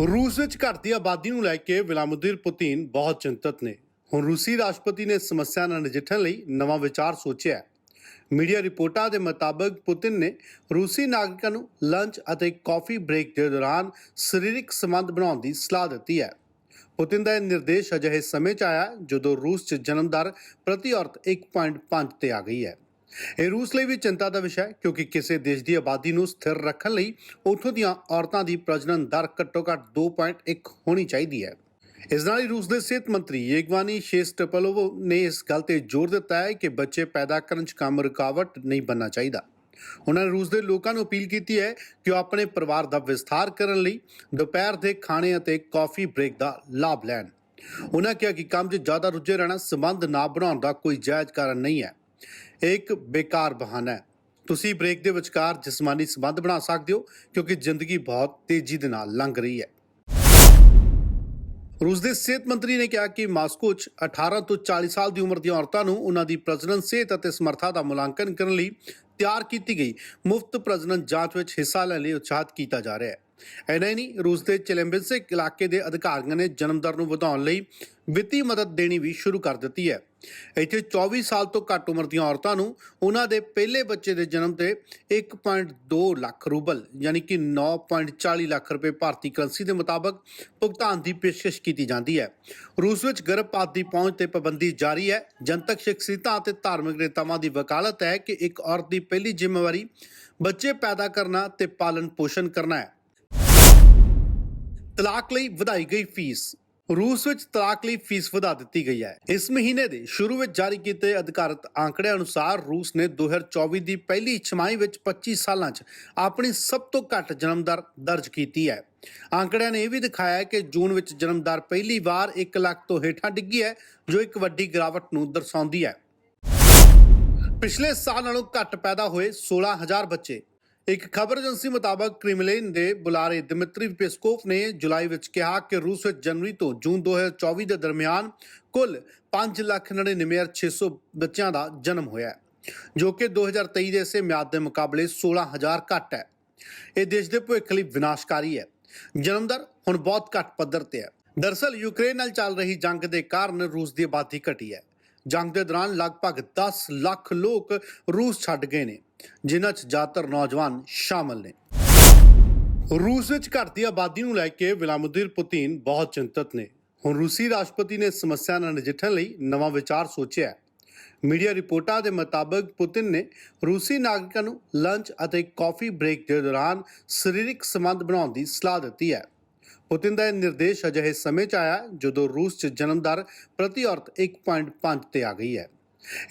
ਰੂਸ ਵਿੱਚ ਘਟਦੀ ਆਬਾਦੀ ਨੂੰ ਲੈ ਕੇ ਵਲਾਦੀਮੀਰ ਪੁਤਿਨ ਬਹੁਤ ਚਿੰਤਤ ਨੇ। ਹੁਣ ਰੂਸੀ ਰਾਸ਼ਟਰਪਤੀ ਨੇ ਸਮੱਸਿਆ ਨਾਲ ਨਜਿੱਠਣ ਲਈ ਨਵਾਂ ਵਿਚਾਰ ਸੋਚਿਆ ਹੈ। ਮੀਡੀਆ ਰਿਪੋਰਟਾਂ ਦੇ ਮੁਤਾਬਕ ਪੁਤਿਨ ਨੇ ਰੂਸੀ ਨਾਗਰਿਕਾਂ ਨੂੰ ਲੰਚ ਅਤੇ ਕਾਫੀ ਬ੍ਰੇਕ ਦੇ ਦੌਰਾਨ ਸਰੀਰਕ ਸੰਬੰਧ ਬਣਾਉਣ ਦੀ ਸਲਾਹ ਦਿੱਤੀ ਹੈ। ਪੁਤਿਨ ਦਾ ਇਹ ਨਿਰਦੇਸ਼ ਅਜਿਹੇ ਸਮੇਂ 'ਚ ਆਇਆ ਜਦੋਂ ਰੂਸ 'ਚ ਜਨਮ ਦਰ ਪ੍ਰਤੀ ਔਰਤ 1.5 ਤੇ ਆ ਗਈ ਹੈ। ਇਹ ਰੂਸ ਲਈ ਵੀ ਚਿੰਤਾ ਦਾ ਵਿਸ਼ਾ ਹੈ, ਕਿਉਂਕਿ ਕਿਸੇ ਦੇਸ਼ ਦੀ ਆਬਾਦੀ ਨੂੰ ਸਥਿਰ ਰੱਖਣ ਲਈ ਉੱਥੋਂ ਦੀਆਂ ਔਰਤਾਂ ਦੀ ਪ੍ਰਜਨਨ ਦਰ ਘੱਟੋ-ਘੱਟ 2.1 ਹੋਣੀ ਚਾਹੀਦੀ ਹੈ। ਇਸ ਨਾਲ ਹੀ ਰੂਸ ਦੇ ਸਿਹਤ ਮੰਤਰੀ ਯੇਗਵਾਨੀ ਸ਼ੇਸਟਪਲੋਵ ਨੇ ਇਸ ਗੱਲ ਤੇ ਜ਼ੋਰ ਦਿੱਤਾ ਹੈ ਕਿ ਬੱਚੇ ਪੈਦਾ ਕਰਨ 'ਚ ਕੰਮ ਰੁਕਾਵਟ ਨਹੀਂ ਬਣਨਾ ਚਾਹੀਦਾ। ਉਹਨਾਂ ਨੇ ਰੂਸ ਦੇ ਲੋਕਾਂ ਨੂੰ ਅਪੀਲ ਕੀਤੀ ਹੈ ਕਿ ਉਹ ਆਪਣੇ ਪਰਿਵਾਰ ਦਾ ਵਿਸਥਾਰ ਕਰਨ ਲਈ ਦੁਪਹਿਰ ਦੇ ਖਾਣੇ ਅਤੇ ਕਾਫੀ ਬ੍ਰੇਕ ਦਾ ਲਾਭ ਲੈਣ। ਉਹਨਾਂ ਕਿਹਾ ਕਿ ਕੰਮ 'ਚ ਜ਼ਿਆਦਾ ਰੁੱਝੇ ਰਹਿਣਾ ਸੰਬੰਧ ਨਾ ਬਣਾਉਣ ਦਾ ਕੋਈ ਜਾਇਜ਼ ਕਾਰਨ ਨਹੀਂ ਹੈ। ਇਹ ਇੱਕ ਬੇਕਾਰ ਬਹਾਨਾ ਹੈ। ਤੁਸੀਂ ਬ੍ਰੇਕ ਦੇ ਵਿਚਕਾਰ ਜਿਸਮਾਨੀ ਸੰਬੰਧ ਬਣਾ ਸਕਦੇ ਹੋ, ਕਿਉਂਕਿ ਜ਼ਿੰਦਗੀ ਬਹੁਤ ਤੇਜ਼ੀ ਦੇ ਨਾਲ ਲੰਘ ਰਹੀ ਹੈ। ਰੂਸ ਦੇ ਸਿਹਤ ਮੰਤਰੀ ਨੇ ਕਿਹਾ ਕਿ ਮਾਸਕੋ 'ਚ 18 ਤੋਂ 40 ਸਾਲ ਦੀ ਉਮਰ ਦੀਆਂ ਔਰਤਾਂ ਨੂੰ ਉਹਨਾਂ ਦੀ ਪ੍ਰਜਨਨ ਸਿਹਤ ਅਤੇ ਸਮਰੱਥਾ ਦਾ ਮੁਲਾਂਕਣ ਕਰਨ ਲਈ ਤਿਆਰ ਕੀਤੀ ਗਈ। ਮੁਫਤ ਪ੍ਰਜਨਨ ਜਾਂਚ ਵਿੱਚ ਹਿੱਸਾ ਲੈਣ ਲਈ ਉਤਸ਼ਾਹਿਤ ਕੀਤਾ ਜਾ ਰਿਹਾ ਹੈ। ਐਨਾ ਹੀ ਨਹੀਂ, ਰੂਸ ਦੇ ਚੈਲੰਬਿੰਸਿਕ ਇਲਾਕੇ ਦੇ ਅਧਿਕਾਰੀਆਂ ਨੇ ਜਨਮ ਦਰ ਨੂੰ ਵਧਾਉਣ ਲਈ ਵਿੱਤੀ ਮਦਦ ਦੇਣੀ ਵੀ ਸ਼ੁਰੂ ਕਰ ਦਿੱਤੀ ਹੈ। ਇੱਥੇ 24 ਸਾਲ ਤੋਂ ਘੱਟ ਉਮਰ ਦੀਆਂ ਔਰਤਾਂ ਨੂੰ ਉਹਨਾਂ ਦੇ ਪਹਿਲੇ ਬੱਚੇ ਦੇ ਜਨਮ ਤੇ 1.2 ਲੱਖ ਰੂਬਲ, ਯਾਨੀ ਕਿ 9.40 ਲੱਖ ਰੁਪਏ ਭਾਰਤੀ ਕਰੰਸੀ ਦੇ ਮੁਤਾਬਕ ਭੁਗਤਾਨ ਦੀ ਪੇਸ਼ਕਸ਼ ਕੀਤੀ ਜਾਂਦੀ ਹੈ। ਰੂਸ ਵਿੱਚ ਗਰਭਪਾਤ ਦੀ ਪਹੁੰਚ ਤੇ ਪਾਬੰਦੀ ਜਾਰੀ ਹੈ। ਜਨਤਕ ਸ਼ਖਸੀਅਤਾਂ ਅਤੇ ਧਾਰਮਿਕ ਨੇਤਾਵਾਂ ਦੀ ਵਕਾਲਤ ਹੈ ਕਿ ਇੱਕ ਔਰਤ ਦੀ ਪਹਿਲੀ ਜ਼ਿੰਮੇਵਾਰੀ ਬੱਚੇ ਪੈਦਾ ਕਰਨਾ ਤੇ ਪਾਲਣ ਪੋਸ਼ਣ ਕਰਨਾ ਹੈ। ਤਲਾਕ ਲਈ ਵਧਾਈ ਗਈ ਫੀਸ। ਰੂਸ ਵਿੱਚ ਤਲਾਕ ਲਈ ਫੀਸ ਵਧਾ ਦਿੱਤੀ ਗਈ ਹੈ। ਇਸ ਮਹੀਨੇ ਦੇ ਸ਼ੁਰੂ ਵਿੱਚ ਜਾਰੀ ਕੀਤੇ ਅਧਿਕਾਰਤ ਆંકੜਿਆਂ ਅਨੁਸਾਰ ਰੂਸ ਨੇ 2024 ਦੀ ਪਹਿਲੀ ਛਮਾਈ ਵਿੱਚ 25 ਸਾਲਾਂ 'ਚ ਆਪਣੀ ਸਭ ਤੋਂ ਘੱਟ ਜਨਮ ਦਰ ਦਰਜ ਕੀਤੀ ਹੈ। ਆંકੜਿਆਂ ਨੇ ਇਹ ਵੀ ਦਿਖਾਇਆ ਹੈ ਕਿ ਜੂਨ ਵਿੱਚ ਜਨਮ ਦਰ ਪਹਿਲੀ ਵਾਰ 1 ਲੱਖ ਤੋਂ ਹੇਠਾਂ ਡਿੱਗੀ ਹੈ, ਜੋ ਇੱਕ ਵੱਡੀ ਗਿਰਾਵਟ ਨੂੰ ਦਰਸਾਉਂਦੀ ਹੈ। ਪਿਛਲੇ ਸਾਲ ਨਾਲੋਂ ਘੱਟ ਪੈਦਾ ਹੋਏ 16000 ਬੱਚੇ ਇੱਕ ਖਬਰ ਏਜੰਸੀ ਮੁਤਾਬਕ ਕ੍ਰਿਮਲਿਨ ਦੇ ਬੁਲਾਰੇ ਦਿਮਿਤਰੀ ਪੈਸਕੋਵ ਨੇ ਜੁਲਾਈ ਵਿੱਚ ਕਿਹਾ ਕਿ ਰੂਸ ਵਿੱਚ ਜਨਵਰੀ ਤੋਂ ਜੂਨ 2024 ਦੇ ਦਰਮਿਆਨ ਕੁੱਲ 5,99,600 ਬੱਚਿਆਂ ਦਾ ਜਨਮ ਹੋਇਆ ਜੋ ਕਿ 2023 ਦੇ ਇਸੇ ਮਿਆਦ ਦੇ ਮੁਕਾਬਲੇ 16000 ਘੱਟ ਹੈ। ਇਹ ਦੇਸ਼ ਦੇ ਭਵਿੱਖ ਲਈ ਵਿਨਾਸ਼ਕਾਰੀ ਹੈ। ਜਨਮ ਦਰ ਹੁਣ ਬਹੁਤ ਘੱਟ ਪੱਧਰ ਤੇ ਹੈ। ਦਰਸਲ ਯੂਕਰੇਨ ਨਾਲ ਚੱਲ ਰਹੀ ਜੰਗ ਦੇ ਕਾਰਨ ਰੂਸ ਦੀ ਆਬਾਦੀ ਘਟੀ ਹੈ। ਜੰਗ ਦੇ ਦੌਰਾਨ ਲਗਭਗ 10 ਲੱਖ ਲੋਕ ਰੂਸ ਛੱਡ ਗਏ ਨੇ। ਜਿਨ੍ਹਾਂ 'ਚ ਜ਼ਿਆਦਾਤਰ ਨੌਜਵਾਨ ਸ਼ਾਮਲ ਨੇ। ਰੂਸ ਵਿੱਚ ਘਟਦੀ ਆਬਾਦੀ ਨੂੰ ਲੈ ਕੇ ਵਲਾਦੀਮੀਰ ਪੁਤਿਨ ਬਹੁਤ ਚਿੰਤਤ ਨੇ। ਹੁਣ ਰੂਸੀ ਰਾਸ਼ਟਰਪਤੀ ਨੇ ਸਮੱਸਿਆ ਨਾਲ ਨਜਿੱਠਣ ਲਈ ਨਵਾਂ ਵਿਚਾਰ ਸੋਚਿਆ ਹੈ। ਮੀਡੀਆ ਰਿਪੋਰਟਾਂ ਦੇ ਮੁਤਾਬਕ ਪੁਤਿਨ ਨੇ ਰੂਸੀ ਨਾਗਰਿਕਾਂ ਨੂੰ ਲੰਚ ਅਤੇ ਕਾਫੀ ਬ੍ਰੇਕ ਦੇ ਦੌਰਾਨ ਸਰੀਰਕ ਸੰਬੰਧ ਬਣਾਉਣ ਦੀ ਸਲਾਹ ਦਿੱਤੀ ਹੈ। ਪੁਤਿਨ ਦਾ ਇਹ ਨਿਰਦੇਸ਼ ਅਜਿਹੇ ਸਮੇਂ 'ਚ ਆਇਆ ਜਦੋਂ ਰੂਸ 'ਚ ਜਨਮਦਰ ਪ੍ਰਤੀ ਔਰਤ 1.5 ਤੇ ਆ ਗਈ ਹੈ।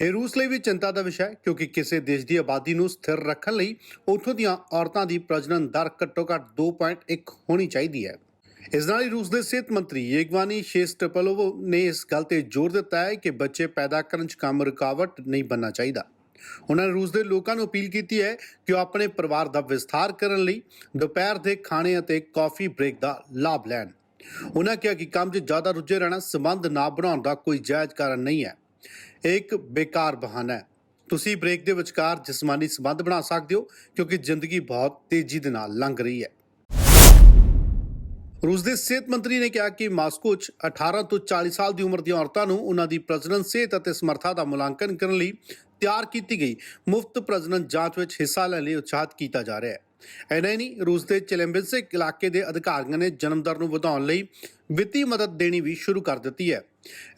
ਇਹ ਰੂਸ ਲਈ ਵੀ ਚਿੰਤਾ ਦਾ ਵਿਸ਼ਾ ਹੈ, ਕਿਉਂਕਿ ਕਿਸੇ ਦੇਸ਼ ਦੀ ਆਬਾਦੀ ਨੂੰ ਸਥਿਰ ਰੱਖਣ ਲਈ ਉੱਥੋਂ ਦੀਆਂ ਔਰਤਾਂ ਦੀ ਪ੍ਰਜਨਨ ਦਰ ਘੱਟੋ-ਘੱਟ 2.1 ਹੋਣੀ ਚਾਹੀਦੀ ਹੈ। ਇਸ ਨਾਲ ਹੀ ਰੂਸ ਦੇ ਸਿਹਤ ਮੰਤਰੀ ਯੇਗਵਾਨੀ ਸ਼ੇਸਟਪਲੋਵ ਨੇ ਇਸ ਗੱਲ ਤੇ ਜ਼ੋਰ ਦਿੱਤਾ ਹੈ ਕਿ ਬੱਚੇ ਪੈਦਾ ਕਰਨ 'ਚ ਕੰਮ ਰੁਕਾਵਟ ਨਹੀਂ ਬਣਨਾ ਚਾਹੀਦਾ। ਉਹਨਾਂ ਨੇ ਰੂਸ ਦੇ ਲੋਕਾਂ ਨੂੰ ਅਪੀਲ ਕੀਤੀ ਹੈ ਕਿ ਉਹ ਆਪਣੇ ਪਰਿਵਾਰ ਦਾ ਵਿਸਥਾਰ ਕਰਨ ਲਈ ਦੁਪਹਿਰ ਦੇ ਖਾਣੇ ਅਤੇ ਕਾਫੀ ਬ੍ਰੇਕ ਦਾ ਲਾਭ ਲੈਣ। ਉਹਨਾਂ ਕਿਹਾ ਕਿ ਕੰਮ 'ਚ ਜ਼ਿਆਦਾ ਰੁੱਝੇ ਰਹਿਣਾ ਸੰਬੰਧ ਨਾ ਬਣਾਉਣ ਦਾ ਕੋਈ ਜਾਇਜ਼ ਕਾਰਨ ਨਹੀਂ ਹੈ। ਇਹ ਇੱਕ ਬੇਕਾਰ ਬਹਾਨਾ ਹੈ। ਤੁਸੀਂ ਬ੍ਰੇਕ ਦੇ ਵਿਚਕਾਰ ਜਿਸਮਾਨੀ ਸੰਬੰਧ ਬਣਾ ਸਕਦੇ ਹੋ, ਕਿਉਂਕਿ ਜ਼ਿੰਦਗੀ ਬਹੁਤ ਤੇਜ਼ੀ ਦੇ ਨਾਲ ਲੰਘ ਰਹੀ ਹੈ। ਰੂਸ ਦੇ ਸਿਹਤ ਮੰਤਰੀ ਨੇ ਕਿਹਾ ਕਿ ਮਾਸਕੋ 'ਚ 18 ਤੋਂ 40 ਸਾਲ ਦੀ ਉਮਰ ਦੀਆਂ ਔਰਤਾਂ ਨੂੰ ਉਹਨਾਂ ਦੀ ਪ੍ਰਜਨਨ ਸਿਹਤ ਅਤੇ ਸਮਰੱਥਾ ਦਾ ਮੁਲਾਂਕਣ ਕਰਨ ਲਈ ਤਿਆਰ ਕੀਤੀ ਗਈ। ਮੁਫਤ ਪ੍ਰਜਨਨ ਜਾਂਚ ਵਿੱਚ ਹਿੱਸਾ ਲੈਣ ਲਈ ਉਤਸ਼ਾਹਿਤ ਕੀਤਾ ਜਾ ਰਿਹਾ ਹੈ। ਐਨਾ ਹੀ ਨਹੀਂ, ਰੂਸ ਦੇ ਚੈਲੰਬਿੰਸਿਕ ਇਲਾਕੇ ਦੇ ਅਧਿਕਾਰੀਆਂ ਨੇ ਜਨਮ ਦਰ ਨੂੰ ਵਧਾਉਣ ਲਈ ਵਿੱਤੀ ਮਦਦ ਦੇਣੀ ਵੀ ਸ਼ੁਰੂ ਕਰ ਦਿੱਤੀ ਹੈ।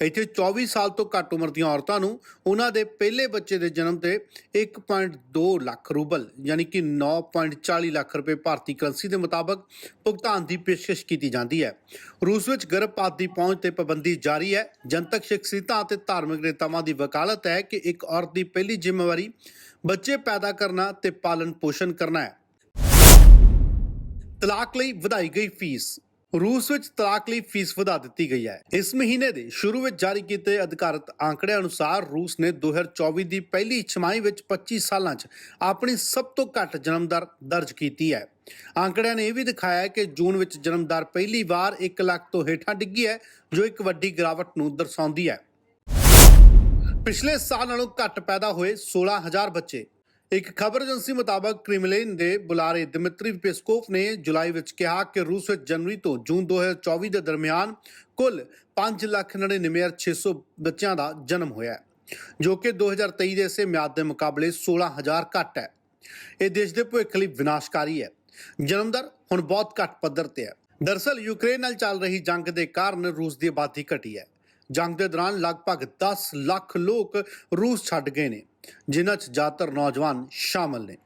ਇੱਥੇ 24 ਸਾਲ ਤੋਂ ਘੱਟ ਉਮਰ ਦੀਆਂ ਔਰਤਾਂ ਨੂੰ ਉਹਨਾਂ ਦੇ ਪਹਿਲੇ ਬੱਚੇ ਦੇ ਜਨਮ ਤੇ 1.2 ਲੱਖ ਰੂਬਲ, ਯਾਨੀ ਕਿ 9.40 ਲੱਖ ਰੁਪਏ ਭਾਰਤੀ ਕਰੰਸੀ ਦੇ ਮੁਤਾਬਕ ਭੁਗਤਾਨ ਦੀ ਪੇਸ਼ਕਸ਼ ਕੀਤੀ ਜਾਂਦੀ ਹੈ। ਰੂਸ ਵਿੱਚ ਗਰਭਪਾਤ ਦੀ ਪਹੁੰਚ ਤੇ ਪਾਬੰਦੀ ਜਾਰੀ ਹੈ। ਜਨਤਕ ਸ਼ਖਸੀਅਤਾਂ ਅਤੇ ਧਾਰਮਿਕ ਨੇਤਾਵਾਂ ਦੀ ਵਕਾਲਤ ਹੈ ਕਿ ਇੱਕ ਔਰਤ ਦੀ ਪਹਿਲੀ ਜ਼ਿੰਮੇਵਾਰੀ ਬੱਚੇ ਪੈਦਾ ਕਰਨਾ ਤੇ ਪਾਲਣ ਪੋਸ਼ਣ ਕਰਨਾ ਹੈ। ਤਲਾਕ ਲਈ ਵਧਾਈ ਗਈ ਫੀਸ। ਰੂਸ ਵਿੱਚ ਤਲਾਕ ਲਈ ਫੀਸ ਵਧਾ ਦਿੱਤੀ ਗਈ ਹੈ। ਇਸ ਮਹੀਨੇ ਦੇ ਸ਼ੁਰੂ ਵਿੱਚ ਜਾਰੀ ਕੀਤੇ ਅਧਿਕਾਰਤ ਆંકੜਿਆਂ ਅਨੁਸਾਰ ਰੂਸ ਨੇ 2024 ਦੀ ਪਹਿਲੀ ਛਮਾਈ ਵਿੱਚ 25 ਸਾਲਾਂ 'ਚ ਆਪਣੀ ਸਭ ਤੋਂ ਘੱਟ ਜਨਮ ਦਰ ਦਰਜ ਕੀਤੀ ਹੈ। ਆંકੜਿਆਂ ਨੇ ਇਹ ਵੀ ਦਿਖਾਇਆ ਹੈ ਕਿ ਜੂਨ ਵਿੱਚ ਜਨਮ ਦਰ ਪਹਿਲੀ ਵਾਰ 1 ਲੱਖ ਤੋਂ ਹੇਠਾਂ ਡਿੱਗੀ ਹੈ, ਜੋ ਇੱਕ ਵੱਡੀ ਗਿਰਾਵਟ ਨੂੰ ਦਰਸਾਉਂਦੀ ਹੈ। ਪਿਛਲੇ ਸਾਲ ਨਾਲੋਂ ਘੱਟ ਪੈਦਾ ਹੋਏ 16000 ਬੱਚੇ। ਇੱਕ ਖਬਰ ਏਜੰਸੀ ਮੁਤਾਬਕ ਕ੍ਰਿਮਲਿਨ ਦੇ ਬੁਲਾਰੇ ਦਮਿਤਰੀ ਪੈਸਕੋਵ ਨੇ ਜੁਲਾਈ ਵਿੱਚ ਕਿਹਾ ਕਿ ਰੂਸ ਵਿੱਚ ਜਨਵਰੀ ਤੋਂ ਜੂਨ 2024 ਦੇ ਦਰਮਿਆਨ ਕੁੱਲ 5,99,600 ਬੱਚਿਆਂ ਦਾ ਜਨਮ ਹੋਇਆ ਜੋ ਕਿ 2023 ਦੇ ਇਸੇ ਮਿਆਦ ਦੇ ਮੁਕਾਬਲੇ 16000 ਘੱਟ ਹੈ। ਇਹ ਦੇਸ਼ ਦੇ ਭਵਿੱਖ ਲਈ ਵਿਨਾਸ਼ਕਾਰੀ ਹੈ। ਜਨਮ ਦਰ ਹੁਣ ਬਹੁਤ ਘੱਟ ਪੱਧਰ ਤੇ ਹੈ। ਦਰਸਲ ਯੂਕਰੇਨ ਨਾਲ ਚੱਲ ਰਹੀ ਜੰਗ ਦੇ ਕਾਰਨ ਰੂਸ ਦੀ ਆਬਾਦੀ ਘਟੀ ਹੈ। ਜੰਗ ਦੇ ਦੌਰਾਨ ਲਗਭਗ 10 ਲੱਖ ਲੋਕ ਰੂਸ ਛੱਡ ਗਏ ਨੇ, ਜਿਨ੍ਹਾਂ 'ਚ ਜ਼ਿਆਦਾਤਰ ਨੌਜਵਾਨ ਸ਼ਾਮਲ ਨੇ।